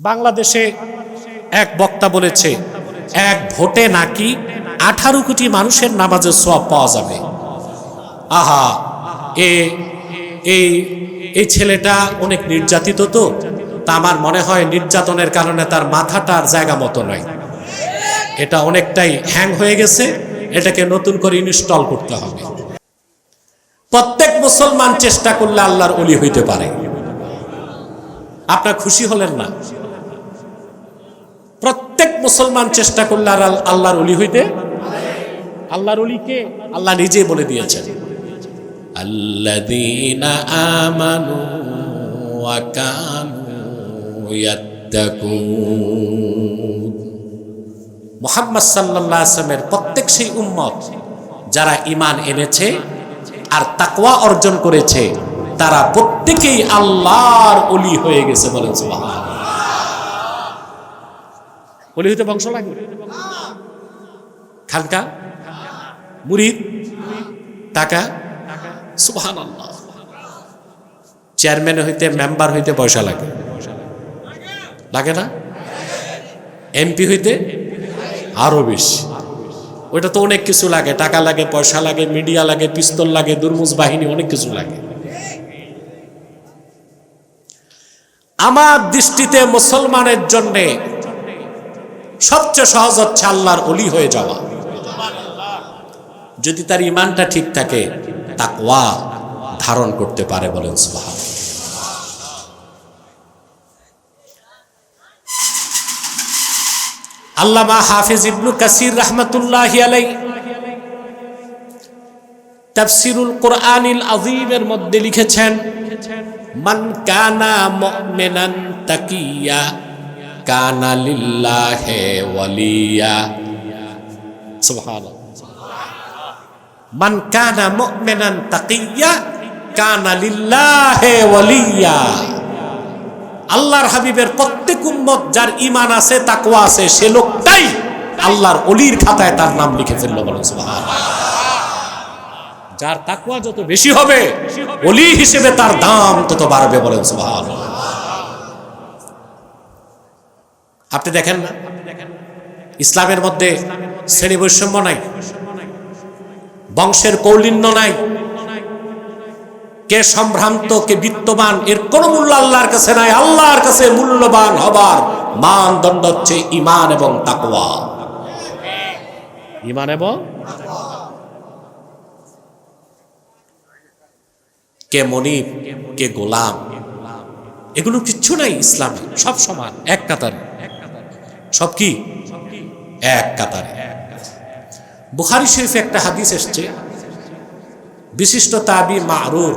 বাংলাদেশে এক বক্তা বলেছে, এক ভোটে নাকি আঠারো কোটি মানুষের নামাজের সব পাওয়া যাবে। আহা, এ, এই এই ছেলেটা অনেক নির্যাতিত তো, তা আমার মনে হয় নির্যাতনের কারণে তার মাথাটার জায়গা মতো নয়। এটা অনেকটাই হ্যাং হয়ে গেছে, এটাকে নতুন করে ইনস্টল করতে হবে। প্রত্যেক মুসলমান চেষ্টা করলে আল্লাহর অলি হইতে পারে। আপনার খুশি হলেন না? প্রত্যেক মুসলমান চেষ্টা করলে আর আল্লাহর অলি হইতে আল্লাহর অলিকে আল্লাহ নিজে বলে দিয়েছেন। আল্লাযীনা আমানু ইয়াত্তাকুন। সাল্লাল্লাহু আলাইহি প্রত্যেক সেই উম্মত যারা ঈমান এনেছে আর তাকওয়া অর্জন করেছে, তারা প্রত্যেকেই আল্লাহর অলি হয়ে গেছে বলেন অলি হইতে বংশ লাগে খানকা, মুরিদ, টাকা আল্লাহ চেয়ারম্যান হইতে মেম্বার হইতে পয়সা লাগে। লাগে না? এমপি হইতে আরও বেশি। ওইটা তো অনেক কিছু লাগে। টাকা লাগে, পয়সা লাগে, মিডিয়া লাগে, পিস্তল লাগে, দুর্মুজ বাহিনী, অনেক কিছু লাগে। আমার দৃষ্টিতে মুসলমানের জন্যে সবচেয়ে সহজ হচ্ছে আল্লাহর অলি হয়ে যাওয়া। যদি তার ইমানটা ঠিক থাকে, তাকওয়া ধারণ করতে পারে বলেন সুবহান আল্লামা হাফিজ ইবনু কাসির রহমতুল্লাহ তাফসিরুল কোরআনিল আযীমের মধ্যে লিখেছেন, মান কানা মুমিনান তাকিয়া ওয়ালিয়া। মান কানা আল্লাহর হাবিবের প্রত্যেক উম্মত যার ইমান আছে, তাকওয়া আছে, সে লোকটাই আল্লাহর অলির খাতায় তার নাম লিখে ফেলল বলেন যার তাকওয়া যত বেশি হবে অলি হিসেবে তার দাম তত বাড়বে বলেন, সুবহানাল্লাহ। আপনি দেখেন না? ইসলামের মধ্যে শ্রেণি বৈষম্য নাই। বংশের কৌলিন্য নাই। কে সম্ভ্রান্ত, কে বিত্তবান, এর কোন মূল্য আল্লাহর কাছে নাই। আল্লাহর কাছে মূল্যবান হবার মানদণ্ড হচ্ছে ইমান এবং তাকওয়া। ইমান এবং কে মনিব, কে গোলাম, এগুলো কিচ্ছু নাই ইসলামে, সব সমান, এক কাতারে। সব কি? এক কাতারে। বুখারি শরীফে একটা হাদিস এসছে, বিশিষ্ট তাবি মারুর,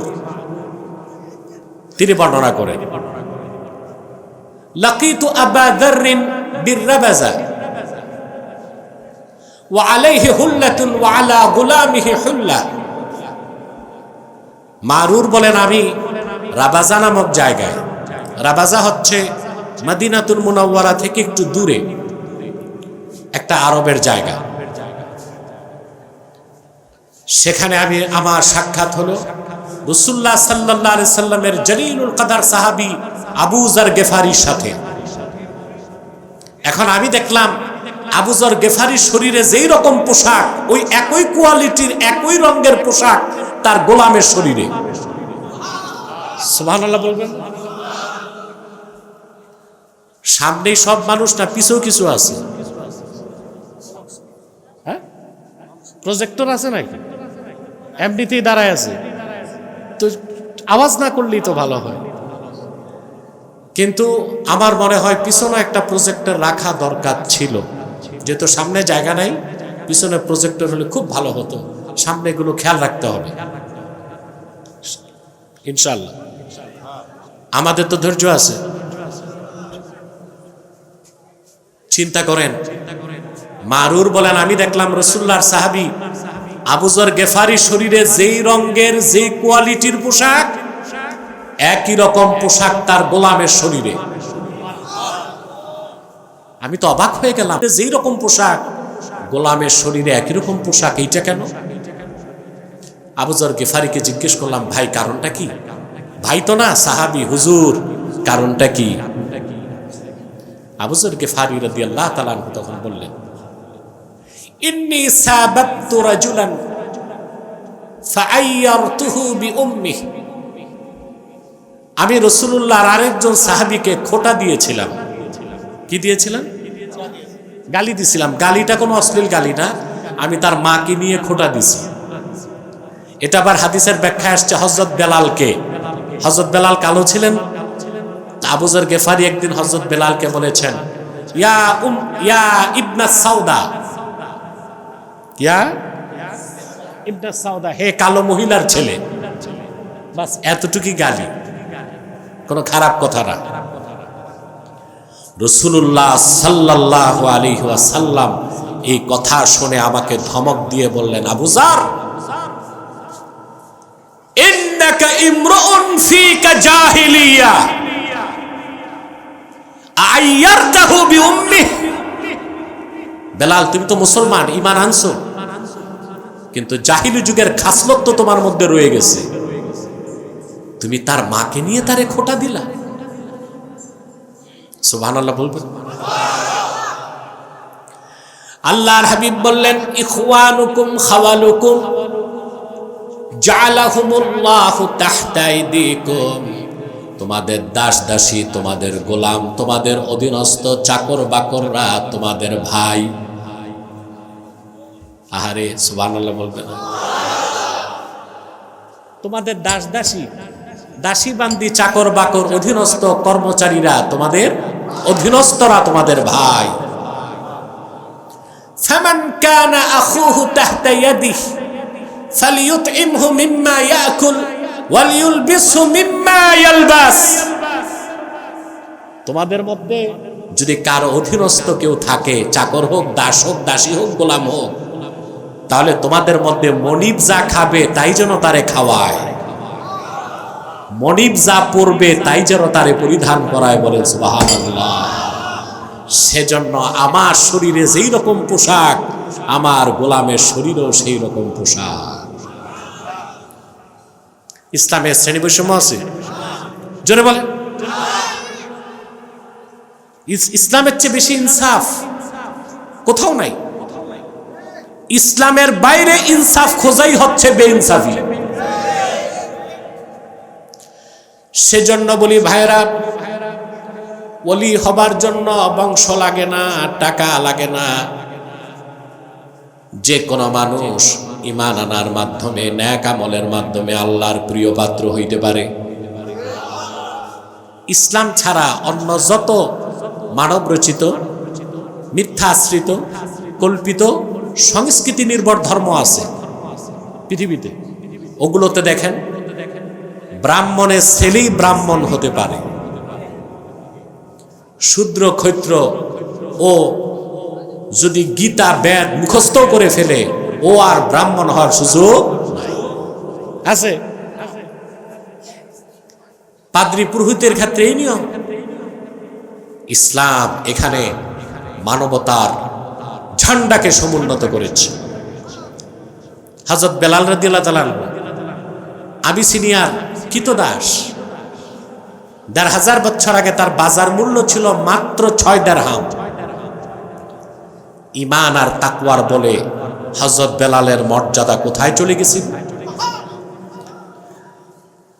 তিনি বর্ণনা করেন, লাকিতু আবা দাররিন আলাইহি হুল্লাতুন ওয়া আলা গুলামিহি হুল্লা। মারুর বলেন, আমি রাবাজা নামক জায়গায়, রাবাজা হচ্ছে মদিনাতুল মুনাওয়ারা থেকে একটু দূরে, একটা আরবের জায়গা। সেখানে আমি আমার সাক্ষাৎ হলো। রসুল্লাহ সাল্লাহ সাল্লামের জলিলুল কাদার সাহাবি আবুজার গেফারির সাথে। এখন আমি দেখলাম আবুজার গেফারির শরীরে যেই রকম পোশাক, ওই একই কোয়ালিটির, একই রঙের পোশাক তার গোলামের শরীরে। সুবহানাল্লাহ বলবেন? সামনেই সব মানুষ না, পিছেও কিছু আছে। হ্যাঁ? প্রজেক্টর আছে নাকি? এমনিতেই দাঁড়ায় আছে। তো আওয়াজ না করলেই তো ভালো হয়। কিন্তু আমার মনে হয় পিছনে একটা প্রজেক্টর রাখা দরকার ছিল। যেহেতু সামনে জায়গা নাই, পিছনে প্রজেক্টর হলে খুব ভালো হতো। সামনে এগুলো খেয়াল রাখতে হবে। ইনশাল্লাহ আমাদের তো ধৈর্য আছে। চিন্তা করেন। মারুর বলেন, আমি দেখলাম রসুল্লাহর সাহাবি আবুজর গেফারি শরীরে যেই রঙের, যেই কোয়ালিটির পোশাক, একই রকম পোশাক তার গোলামের শরীরে। আমি তো অবাক হয়ে গেলাম যেই রকম পোশাক, গোলামের শরীরে একই রকম পোশাক, এইটা কেন? আবুজর গেফারিকে জিজ্ঞেস করলাম, ভাই, কারণটা কি? ভাই তো না, সাহাবি, হুজুর, কারণটা কি? আবুজরকে ফারি রাদি আল্লাহ তালান তখন বললেন, ইন্নি সাবাবতু রাজুলান ফাআইয়ারতুহু বিউম্মিহি আমি রসুল্লাহর আরেকজন সাহাবীকে খোটা দিয়েছিলাম। কি দিয়েছিলাম? গালি দিছিলাম। গালিটা কোনো অশ্লীল গালি না। আমি তার মাকে নিয়ে খোটা দিছি। এটা আবার হাদিসের ব্যাখ্যা আসছে হজরত বেলালকে। হজরত বেলাল কালো ছিলেন। আবুজর গেফারি একদিন হজরত বেলালকে বলেছেন, ইয়া উম, ইয়া ইবনা সাউদা। ইয়া? ইবনা সাউদা, হে কালো মহিলার ছেলে, বাস এতটুকুই গালি, কোনো খারাপ কথা না। রসুল্লাহ সাল্লাহ আলী সাল্লাম এই কথা শুনে আমাকে ধমক দিয়ে বললেন আবুজার ইন্নাকা ইমরুন ফিকা জাহিলিয়া। বেলাল, তুমি তো মুসলমান ইমান আনছো। কিন্তু জাহিলি যুগের খাসলত তো তোমার মধ্যে রয়ে গেছে। তুমি তার মাকে নিয়ে তারে খোটা দিলা। সুবহান আল্লাহ বলবেন আল্লাহর হাবিব বললেন, ইখওয়ানুকুম খাওয়ালুকুম। জালাহুমুল্লাহু তাহতা আইদিকুম তোমাদের দাস দাসী তোমাদের গোলাম, তোমাদের অধীনস্থ চাকর বাকররা, তোমাদের ভাই। আহারে, সুবহানাল্লাহ বলবেন। তোমাদের দাস দাসী দাসী বান্দি চাকর বাকর, অধীনস্থ কর্মচারীরা, তোমাদের অধীনস্থরা, তোমাদের ভাই। তাহতা ইয়াদিহি ফালিয়ুতইমহু মিম্মা ইয়াকুল। ওয়ালিয়ুলবিসহু মিম্মা ইয়ালবাস তোমাদের মধ্যে যদি কারও অধীনস্থ কেউ থাকে চাকর হোক দাস হোক দাসী হোক গোলাম হোক তাহলে তোমাদের মধ্যে মনিব যা খাবে তাই যেন তারে খাওয়ায়। মনিব যা পরবে তাই যেন তারে পরিধান করায় সুবহানাল্লাহ। সেজন্য আমার শরীরে যেই রকম পোশাক আমার গোলামের শরীরেও সেই রকম পোশাক। ইসলামের শ্রেণি বৈষম্য আছে? জোরে বলে ইসলামের চেয়ে বেশি ইনসাফ কোথাও নাই। ইসলামের বাইরে ইনসাফ খোঁজাই হচ্ছে বেইনসাফি। সেজন্য বলি ভাইরা ওলি হবার জন্য বংশ লাগে না, টাকা লাগে না। যে কোনো মানুষ ইমান আনার মাধ্যমে, ন্যাক আমলের মাধ্যমে আল্লাহর প্রিয় পাত্র হইতে পারে। ইসলাম ছাড়া অন্য যত মানব রচিত মিথ্যাশ্রিত, কল্পিত সংস্কৃতি নির্ভর ধর্ম আছে পৃথিবীতে, ওগুলোতে দেখেন ব্রাহ্মণের ছেলেই ব্রাহ্মণ হতে পারে। শূদ্র ক্ষৈত্র ও যদি গীতা, বেদ মুখস্থ করে ফেলে ও আর ব্রাহ্মণ হওয়ার সুযোগ। আছে? পাদ্রী পুরোহিতের ক্ষেত্রে এই নিয়ম। ইসলাম এখানে মানবতার ঝান্ডাকে সমুন্নত করেছে। হজরত বেলাল রাদিয়াল্লাহু তাআলা আবিসিনিয়ার কিতদাস, দেড় হাজার বছর আগে তার বাজার মূল্য ছিল মাত্র ছয় দেড় দেড়হাম। ইমান আর তাকওয়ার বলে হজরত বেলালের মর্যাদা কোথায় চলে গেছে?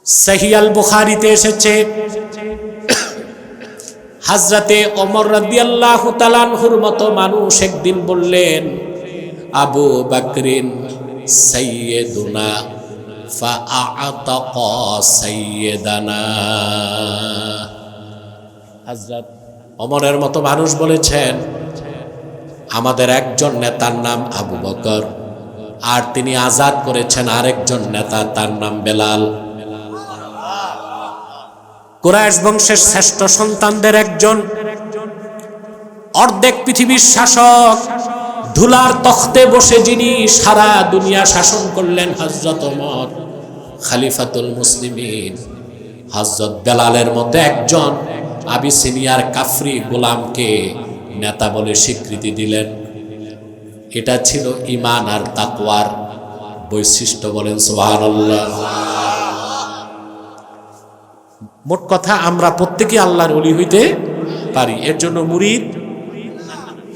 সহিয়াল বুখারিতে এসেছে হাজরাতে অমর রাদিয়াল্লাহু তাআলাহুর মতো মানুষ একদিন বললেন, আবু বাকরিন সাইয়্যিদুনা, ফাআতাক সাইয়্যিদানা। হযরত অমরের মতো মানুষ বলেছেন আমাদের একজন নেতার নাম আবু বকর। আর তিনি আজাদ করেছেন আরেকজন নেতা, তার নাম বেলাল। কুরাইশ বংশের শ্রেষ্ঠ সন্তানদের একজন। অর্ধেক পৃথিবীর শাসক। ধুলার তখতে বসে যিনি সারা দুনিয়া শাসন করলেন হজরত ওমর, খালিফাতুল মুসলিমিন। হজরত বেলালের মধ্যে একজন আবিসিনিয়ার কাফরি গোলামকে নেতা বলে স্বীকৃতি দিলেন। এটা ছিল ইমান আর তাকওয়ার বৈশিষ্ট্য বলেন সুবহানাল্লাহ। মোট কথা আমরা প্রত্যেকে আল্লাহর অলি হইতে পারি। এর জন্য মুরিদ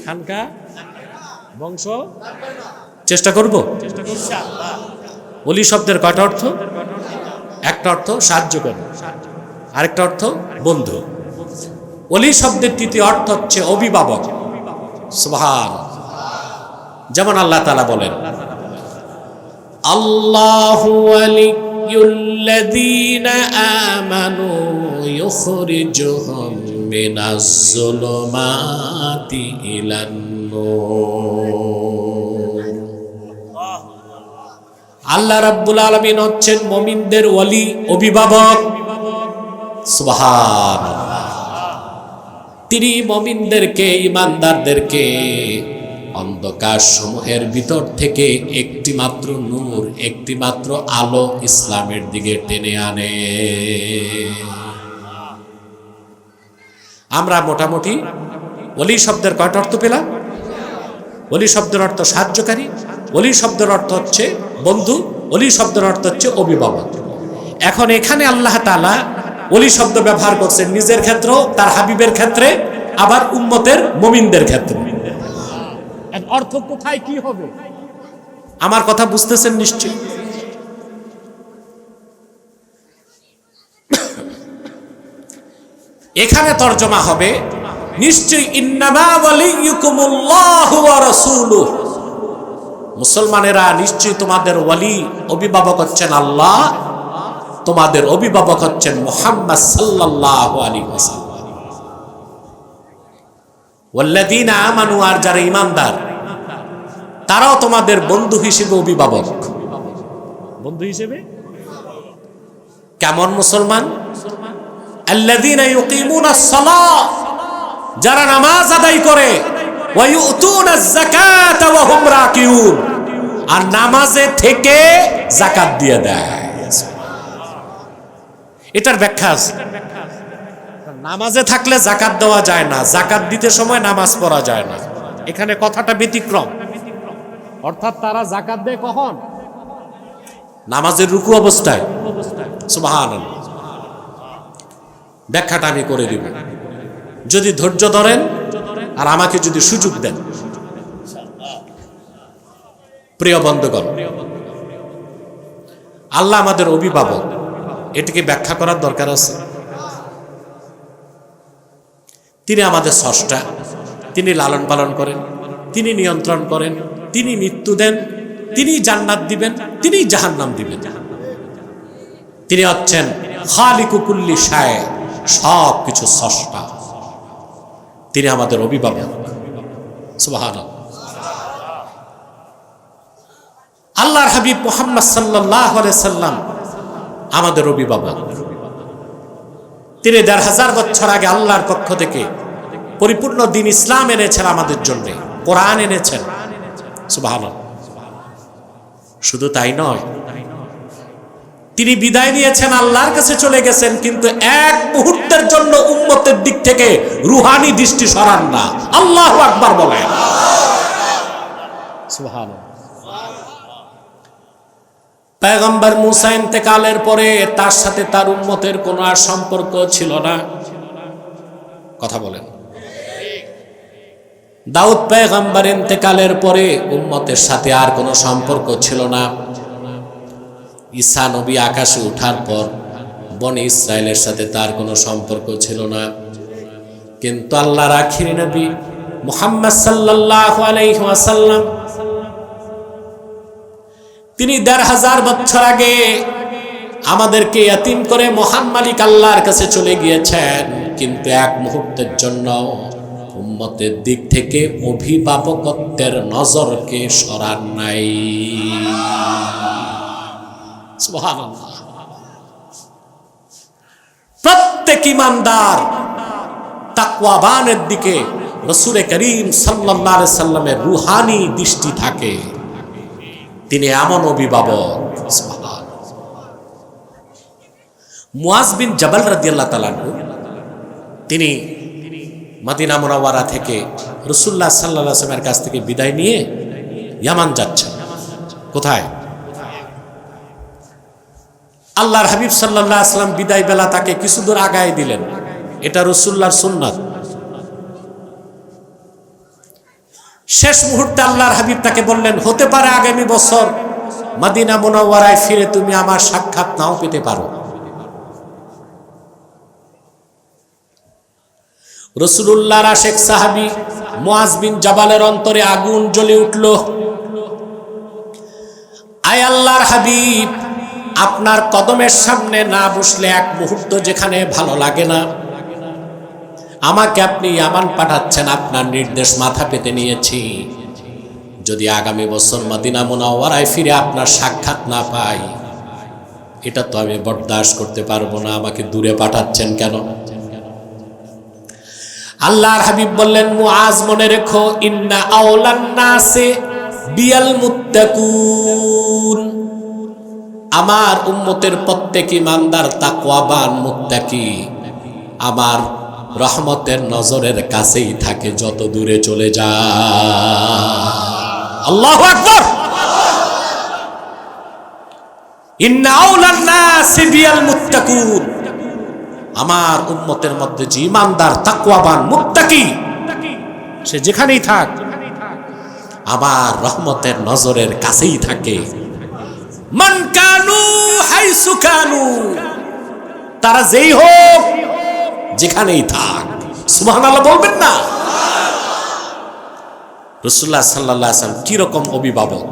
খানকা বংশ চেষ্টা করব। অলি শব্দের কয়টা অর্থ? একটা অর্থ সাহায্য করে। আরেকটা অর্থ বন্ধু। অলি শব্দের তৃতীয় অর্থ হচ্ছে অভিভাবক। সুবহান। যেমন আল্লাহ তালা বলেন, আল্লাহু ওয়ালিয়ুল্লাযীনা আমানু ইউখরিজুহুম মিনাজ যুলুমাতি ইলান নূর। আল্লাহ রাব্বুল আলমিন হচ্ছেন মমিনদের ওয়ালি, অভিভাবক। সুবহানাল্লাহ তিনি মমিনদেরকে, ইমানদারদেরকে অন্ধকার সমূহের ভিতর থেকে একটি মাত্র নূর একটি মাত্র আলো ইসলামের দিকে টেনে আনে। আমরা মোটামুটি অলি শব্দের কয়টা অর্থ পেলাম? অলি শব্দের অর্থ সাহায্যকারী অলি শব্দের অর্থ হচ্ছে বন্ধু অলি শব্দের অর্থ হচ্ছে অভিভাবক। এখন এখানে আল্লাহ তাআলা অলি শব্দ ব্যবহার করছেন নিজের ক্ষেত্র তার হাবিবের ক্ষেত্রে আবার উম্মতের মমিনদের ক্ষেত্রে। অর্থ কোথায় কি হবে? আমার কথা বুঝতেছেন নিশ্চয় এখানে তর্জমা হবে নিশ্চয়ই মুসলমানেরা নিশ্চয়ই তোমাদের ওয়ালি অভিভাবক হচ্ছেন আল্লাহ তোমাদের অভিভাবক হচ্ছেন মোহাম্মদ আমানু আর যারা ঈমানদার তারাও তোমাদের বন্ধু হিসেবে অভিভাবক। বন্ধু হিসেবে? কেমন মুসলমান? যারা নামাজ আদায় করে আর নামাজে থেকে যাকাত দিয়ে দেয়। এটার ব্যাখ্যা আছে। নামাজে থাকলে জাকাত দেওয়া যায় না জাকাত দিতে সময় নামাজ পড়া যায় না। এখানে কথাটা ব্যতিক্রম। অর্থাৎ তারা জাকাত দেয় কখন? নামাজের রুকু অবস্থায়। সুবাহান ব্যাখ্যাটা আমি করে দিব। যদি ধৈর্য ধরেন আর আমাকে যদি সুযোগ দেন। প্রিয় বন্ধুগণ, আল্লাহ আমাদের অভিভাবক। এটিকে ব্যাখ্যা করার দরকার আছে। তিনি আমাদের স্রষ্টা, তিনি লালন পালন করেন, তিনি নিয়ন্ত্রণ করেন, তিনি মৃত্যু দেন, তিনি জান্নাত দিবেন, তিনি জাহান্নাম দিবেন। তিনি হচ্ছেন খালিকুকুল্লি সায় সব কিছু স্রষ্টা। তিনি আমাদের অভিভাবক। সুবাহান আল্লাহর হাবিব মোহাম্মদ সাল্লাহ সাল্লাম আমাদের অভিভাবক তিনি দেড় হাজার বছর আগে আল্লাহর পক্ষ থেকে পরিপূর্ণ দিন ইসলাম এনেছেন আমাদের জন্য, কোরআন এনেছেন। শুধু তাই নয়, তিনি বিদায় নিয়েছেন, আল্লাহর কাছে চলে গেছেন, কিন্তু এক মুহূর্তের জন্য উম্মতের দিক থেকে রুহানি দৃষ্টি সরান না। আল্লাহ আকবার বলেন। পেগম্বর মুসা ইন্তেকালের পরে তার সাথে তার উম্মতের কোনো আর সম্পর্ক ছিল না। কথা বলেন। দাউদ পেগম্বর ইন্তেকালের পরে উম্মতের সাথে আর কোনো সম্পর্ক ছিল না। ঈসা নবী আকাশে ওঠার পর বনে ইসরায়েলের সাথে তার কোনো সম্পর্ক ছিল না। কিন্তু আল্লাহর আখির নবী মুহাম্মদ সাল্লাল্লাহু আলাইহি ওয়াসাল্লাম তিনি দেড় হাজার বছর আগে আমাদেরকে এতিম করে মহান মালিক আল্লাহর কাছে চলে গিয়েছেন। কিন্তু এক মুহূর্তের জন্য উম্মতের দিক থেকে অভিভাবকত্বের নজরকে সরান নাই। প্রত্যেক ইমানদার তাকওয়াবানের দিকে রসুরে করিম আলাইহি সাল্লামের রুহানি দৃষ্টি থাকে। তিনি এমন অভিভাবক মুয়াজ বিন জবাল রাদিয়াল্লাহ তালানহু তিনি মাদিনা মোনাওয়ারা থেকে রসুল্লাহ সাল্লাহ আসলামের কাছ থেকে বিদায় নিয়ে ইয়ামান যাচ্ছেন। কোথায়? আল্লাহর হাবিব সাল্লাহ আসলাম বিদায় বেলা তাকে কিছু দূর আগায় দিলেন। এটা রসুল্লাহর সুন্নাত। শেষ মুহূর্তে আল্লাহর হাবিব তাকে বললেন, হতে পারে আগামী বছর মাদিনা মোনাওয়ারায় ফিরে তুমি আমার সাক্ষাৎ নাও পেতে পারো। রসুল্লাহর আশেখ সাহাবি মুআজ বিন জাবালের অন্তরে আগুন জ্বলে উঠল। আয় আল্লাহর হাবিব, আপনার কদমের সামনে না বসলে এক মুহূর্ত যেখানে ভালো লাগে না। আমাকে আপনি আমান পাঠাচ্ছেন, আপনার নির্দেশ মাথা পেতে নিয়েছি। যদি আগামী বছর মদিনা মোনাওয়ারায় ফিরে আপনার সাক্ষাৎ না পাই, এটা তো আমি বরদাস্ত করতে পারব না, আমাকে দূরে পাঠাচ্ছেন কেন? আল্লাহর হাবিব বললেন, মুআজ মনে রেখো, ইন্না আওলান নাসে বিয়াল মুত্তাকুন। আমার উম্মতের প্রত্যেক ইমানদার তাকওয়াবান মুত্তাকি। আমার রহমতের নজরের কাছেই থাকে যত দূরে চলে যা। আল্লাহু আকবার। আমার উম্মতের মধ্যে যে ইমানদার, তাকওয়াবান, মুত্তাকি, সে যেখানেই থাক, আমার রহমতের নজরের কাছেই থাকে। মান কানু হাইসু কানু, তারা যেই হোক যেখানেই থাক। সুবহানাল্লাহ বলবেন না? রসুল্লাহ সাল্লাহ কীরকম অভিভাবক?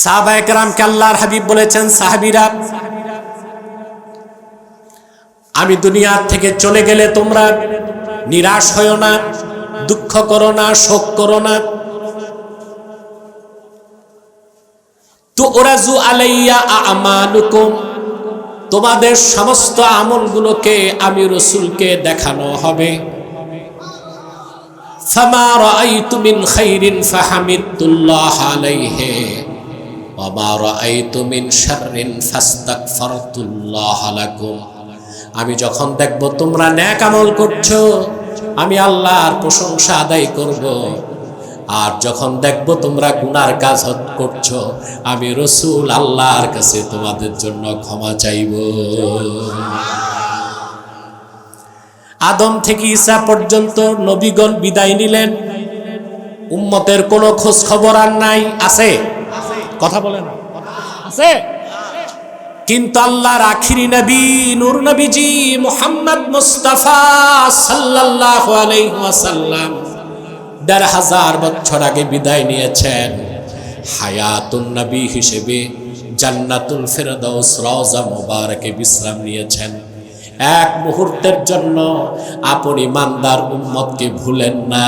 সাহাবা আল্লাহর হাবিব বলেছেন, সাহাবিরা, আমি দুনিয়ার থেকে চলে গেলে তোমরা নিরাশ হও না, দুঃখ করো না, শোক করো না। তো ওরাজু আলাইয়া আমানুকুম তোমাদের সমস্ত আমলগুলোকে আমি রসুলকে দেখানো হবে। আমি যখন দেখব তোমরা ন্যাক আমল করছ, আমি আল্লাহর প্রশংসা আদায় করব। আর যখন দেখব তোমরা গুনার কাজ করছ, আমি রসুল আল্লাহর কাছে তোমাদের জন্য ক্ষমা চাইব। আদম থেকে ঈসা পর্যন্ত নবীগণ বিদায় নিলেন। উম্মতের কোনো খোঁজ খবর আর নাই। আছে? কথা বলে না। আছে? কিন্তু আল্লাহর আখিরি নবী, নূর নবীজি মুহাম্মদ মুস্তাফা সাল্লাল্লাহু আলাইহি ওয়াসাল্লাম দেড় হাজার বছর আগে বিদায় নিয়েছেন। হায়াতুন নবী হিসেবে জান্নাতুল ফেরদাউস রওজা মুবারকে বিশ্রাম নিয়েছেন। এক মুহূর্তের জন্য আপনি মান্দার উম্মতকে ভুলেন না।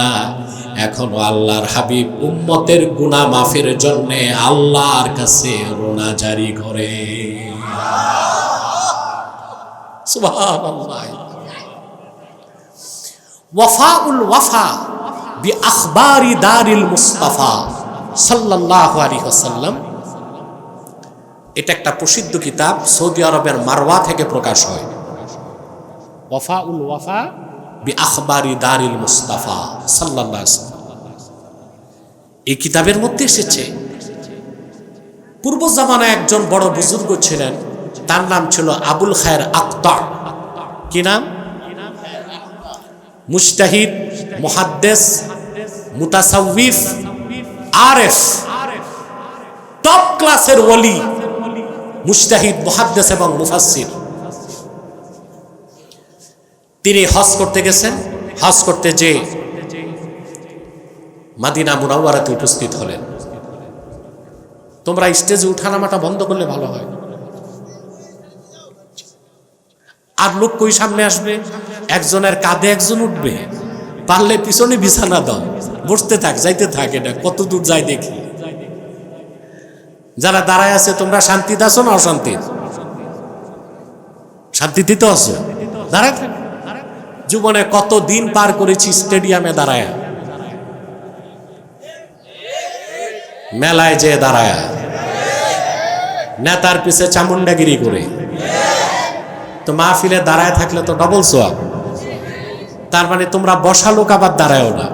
এখনও আল্লাহর হাবিব উম্মতের গুনাহ মাফের জন্য আল্লাহর কাছে রোনা জারি করে। সুবহানাল্লাহ। ওয়াফাউল ওয়াফা। বি আখবারি দারিল মুস্তাফা সাল্লাল্লাহু আলাইহি ওয়াসাল্লাম। এটা একটা প্রসিদ্ধ কিতাব সৌদি আরবের মারওয়া থেকে প্রকাশ হয়। ওয়াফা উল ওয়াফা বি আখবারি দারিল মুস্তাফা আলাইহি এই কিতাবের মধ্যে এসেছে পূর্ব জামানায় একজন বড় বুজুর্গ ছিলেন তার নাম ছিল আবুল খায়ের আক্তার কি নাম? মুস্তাহিদ মুহাদ্দেস মুতাসাউফ আরএফ, টপ ক্লাসের ওলি মুস্তাহিদ মুহাদ্দেস এবং মুফাসসির। তিনি হজ করতে গেছেন। হজ করতে যে মাদিনা মুনাওয়ারাতে উপস্থিত হলেন। তোমরা স্টেজে উঠানামাটা বন্ধ করলে ভালো হয়। আর লোক কই সামনে আসবে? একজনের কাঁধে একজন উঠবে। পারলে পিছনে বিছানা দাও। বসতে থাক, যাইতে থাক এটা, কত দূর যায় দেখি। যারা দাঁড়ায় আছে, তোমরা শান্তিতে আছো না অশান্তি? শান্তিতে তো আছো। দাঁড়ায় জীবনে কত দিন পার করেছি স্টেডিয়ামে দাঁড়ায়। মেলায় যে দাঁড়ায়। নেতার পিছে চামুন্ডাগিরি করে। তো মাহফিলে দাঁড়ায় থাকলে তো ডবল সোয়াব তার মানে তোমরা বসা লোক আবার দাঁড়ায়ও না।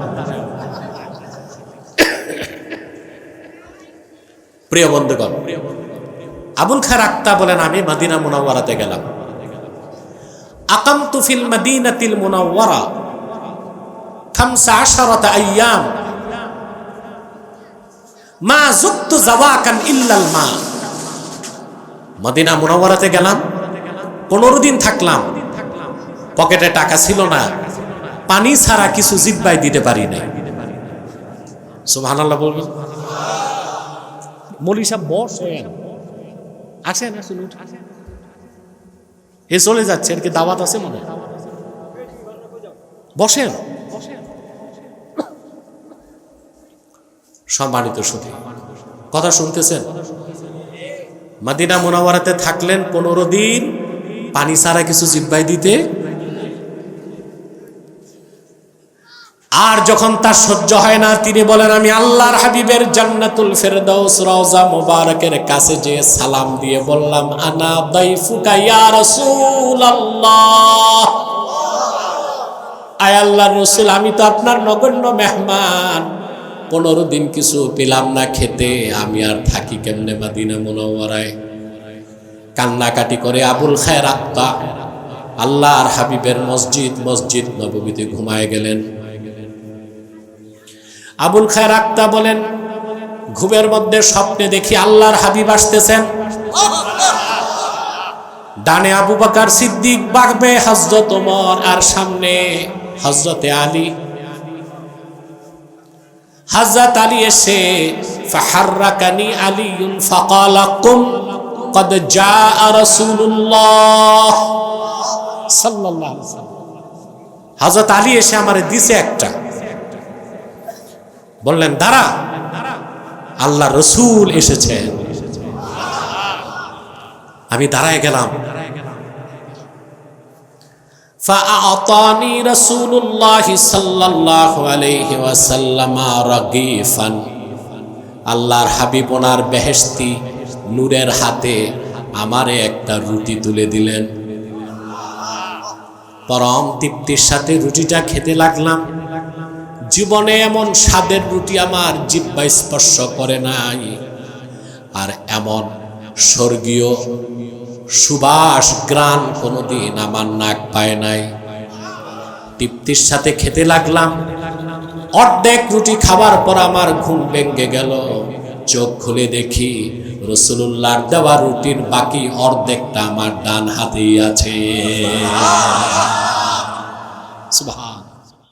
প্রিয় বন্ধুগণ, আবুল খার আক্তা বলেন, আমি মাদিনা মুনাওয়ারাতে গেলাম। আকাম তুফিল মাদিনাতিল মুনাওয়ারা খামসা আশারাতা আইয়াম। মা যুক্তু জাওয়াকান ইল্লাল মা। মদিনা মুনাওয়ারাতে গেলাম। পনেরো দিন থাকলাম। পকেটে টাকা ছিল না। পানি ছাড়া কিছু জিব্বাই দিতে পারি নাই। সুবহানাল্লাহ বলবেন? মলি সাহেব বসেন। আসেন আসেন। এ চলে যাচ্ছে, এর কি দাওয়াত আছে মনে বসেন। সম্মানিত সুধী কথা শুনতেছেন? মাদিনা মোনাওয়ারাতে থাকলেন পনেরো দিন, পানি ছাড়া কিছু জিব্বাই দিতে আর যখন তার সহ্য হয় না, তিনি বলেন, আমি আল্লাহর হাবিবের জান্নাতুল ফেরদাউস রওজা মুবারকের কাছে যে সালাম দিয়ে বললাম, আনা দাইফুকা ইয়া রাসূলুল্লাহ। আয় আল্লাহর রসুল, আমি তো আপনার নগণ্য মেহমান। পনেরো দিন কিছু পেলাম না খেতে, আমি আর থাকি কেমনে মাদিনা মনোয়ারায় কান্নাকাটি করে আবুল খায় রাখতা আল্লাহর হাবিবের মসজিদ মসজিদ নবমীতে ঘুমায় গেলেন। আবুল খায় রাখতা বলেন ঘুমের মধ্যে স্বপ্নে দেখি আল্লাহর হাবিব আসতেছেন ডানে আবু বাকার সিদ্দিক বাগবে হজরত ওমর আর সামনে হজরতে আলী হজরত আলী এসে ফাহাররাকানি আলীউন ফাকালা কুম قد جاء رسول الله সাল্লাল্লাহু আলাইহি ওয়াসাল্লাম হযরত আলী এসে আমারে দিছে একটা বললেন দাঁড়া আল্লাহ রসুল এসেছেন আমি দাঁড়ায় গেলাম فأعطاني رسول الله صلى الله عليه وسلم رغيفا আল্লাহর হাবিব ওনার বেহেশতি নূরের হাতে আমারে একটা রুটি তুলে দিলেন পরম তৃপ্তির সাথে রুটিটা খেতে লাগলাম জীবনে এমন স্বাদের রুটি আমার জিব্বা স্পর্শ করে নাই। আর এমন স্বর্গীয় সুবাস গ্রান কোনোদিন আমার নাক পায় নাই। তৃপ্তির সাথে খেতে লাগলাম। অর্ধেক রুটি খাবার পর আমার ঘুম ভেঙে গেল। চোখ খুলে দেখি রসুল্লাহর দেওয়া রুটির বাকি অর্ধেকটা আমার ডান হাতেই আছে। সুবহান।